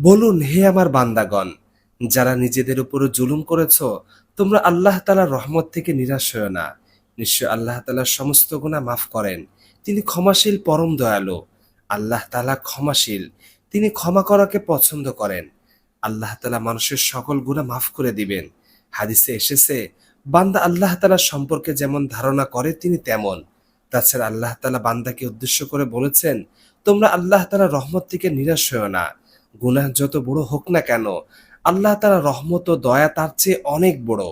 বলুন, হে আমার বান্দাগণ, যারা নিজেদের উপর জুলুম করেছ, তোমরা আল্লাহ তালার রহমত থেকে নিরাশ হও না। নিশ্চয় আল্লাহ তালার সমস্ত গুণা মাফ করেন। তিনি ক্ষমাশীল, পরম দয়ালু। আল্লাহ তালা ক্ষমাশীল। তিনি ক্ষমা করাকে পছন্দ করেন। আল্লাহ তালা মানুষের সকল গুণা মাফ করে দিবেন। হাদিসে এসেছে, বান্দা আল্লাহ তালা সম্পর্কে যেমন ধারণা করে, তিনি তেমন। তাছাড়া আল্লাহ তালা বান্দাকে উদ্দেশ্য করে বলেছেন, তোমরা আল্লাহ তালা রহমত থেকে নিরাশ হও না। গুনাহ যত বড় হোক না কেন, আল্লাহ তালা রহমত ও দয়া তার চেয়ে অনেক বড়।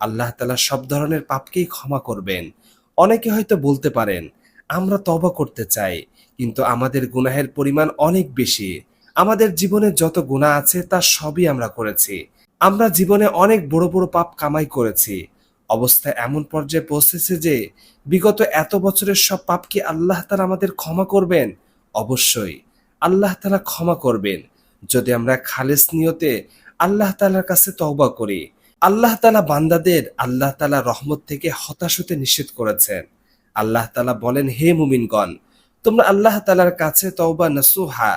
আল্লাহ তালা সব ধরনের পাপকেই ক্ষমা করবেন। অনেকে হয়তো বলতে পারেন, আমরা তবা করতে চাই, কিন্তু আমাদের গুনাহের পরিমাণ অনেক বেশি। আমাদের জীবনে যত গুণা আছে তা সবই আমরা করেছি। আমরা জীবনে অনেক বড় বড় পাপ কামাই করেছি। অবস্থা এমন পর্যায়ে পৌঁছেছে যে, বিগত এত বছরের সব পাপ কি আল্লাহ তালা আমাদের ক্ষমা করবেন? অবশ্যই, আল্লাহ তালা ক্ষমা করবেন। যদি আমরা খালেস নিয়তে আল্লাহ তালার কাছে তওবা করি, আল্লাহ তালা বান্দাদের আল্লাহ তালা রহমত থেকে হতাশ হতে নিষেধ করেছেন। আল্লাহ তালা বলেন, হে মুমিনগণ, তোমরা আল্লাহ তালার কাছে তওবা নাসুহা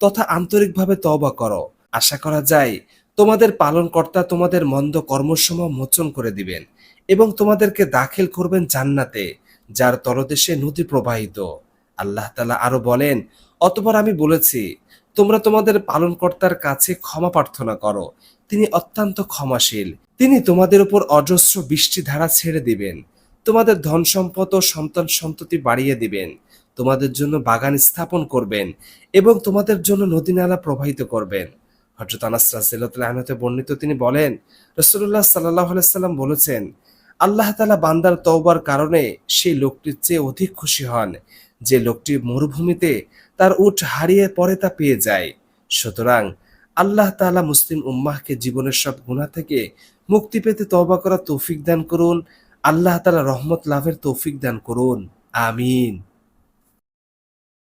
তথা আন্তরিকভাবে তওবা করো। আশা করা যায় তোমাদের পালনকর্তা তোমাদের মন্দ কর্মসমূহ মোচন করে দিবেন এবং তোমাদেরকে দাখিল করবেন জান্নাতে, যার তলদেশে নদী প্রবাহিত। আল্লাহ তালা আরও বলেন, অতপর আমি বলেছি তোমরা তোমাদের পালনকর্তার কাছে ক্ষমা প্রার্থনা করো। তিনি অত্যন্ত ক্ষমাশীল। তিনি তোমাদের উপর অজস্র বৃষ্টি ধারা ছেড়ে দিবেন। তোমাদের ধন সম্পদ ও সন্তান সন্ততি বাড়িয়ে দিবেন। তোমাদের জন্য বাগান স্থাপন করবেন এবং তোমাদের জন্য নদী নালা প্রবাহিত করবেন। হজরত আনাস রাজিল্লাহ আহমতে বর্ণিত তিনি বলেন রসুল্লাহ সাল্লাহ সাল্লাম বলেছেন, আল্লাহ তালা বান্দার তওবার কারণে সেই লোকটির চেয়ে অধিক খুশি হন। যে লোকটি মরুভূমিতে তার উঠ হারিয়ে পরে তা পেয়ে যায়। সুতরাং আল্লাহ তালা মুসলিম উম্মাহকে জীবনের সব গুণা থেকে মুক্তি পেতে তবা করা তৌফিক দান করুন। আল্লাহ তালা রহমত লাভের তৌফিক দান করুন। আমিন।